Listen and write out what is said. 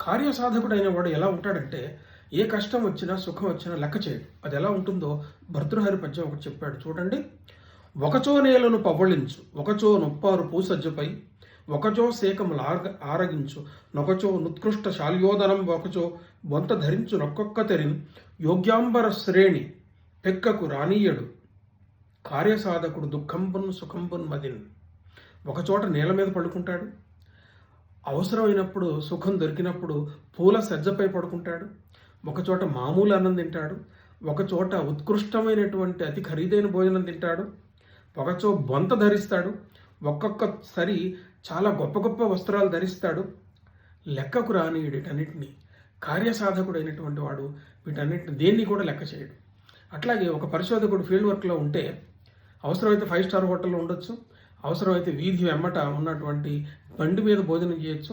కార్యసాధకుడైన వాడు ఎలా ఉంటాడంటే ఏ కష్టం వచ్చినా సుఖం వచ్చినా లెక్క చేయడు. అది ఎలా ఉంటుందో భర్తృహరి పద్యం ఒకటి చెప్పాడు. చూడండి. ఒకచో నేలను పవ్వళించు ఒకచో నొప్పారు పూసజ్జపై ఒకచో సేకములు ఆర ఆరగించు నొకచో నుత్కృష్ట శాల్యోదనం ఒకచో బొంత ధరించు నొక్కొక్క తెరిన్. యోగ్యాంబర శ్రేణి పెక్కకు రానీయడు. కార్యసాధకుడు దుఃఖంబున్ సుఖంబున్ మదిన్ ఒకచోట నేల మీద పడుకుంటాడు. అవసరమైనప్పుడు సుఖం దొరికినప్పుడు పూల సజ్జపై పడుకుంటాడు. ఒకచోట మామూలు అన్నం తింటాడు. ఒకచోట ఉత్కృష్టమైనటువంటి అతి ఖరీదైన భోజనం తింటాడు. ఒకచో బొంత ధరిస్తాడు. ఒక్కొక్కసారి చాలా గొప్ప గొప్ప వస్త్రాలు ధరిస్తాడు. లెక్కకు రాని వీటన్నిటిని కార్యసాధకుడైనటువంటి వాడు వీటన్నిటిని దేన్ని కూడా లెక్క చేయడు. అట్లాగే ఒక పరిశోధకుడు ఫీల్డ్ వర్క్లో ఉంటే అవసరమైతే ఫైవ్ స్టార్ హోటల్లో ఉండొచ్చు. అవసరమైతే వీధి వెమ్మట ఉన్నటువంటి బండి మీద భోజనం చేయొచ్చు.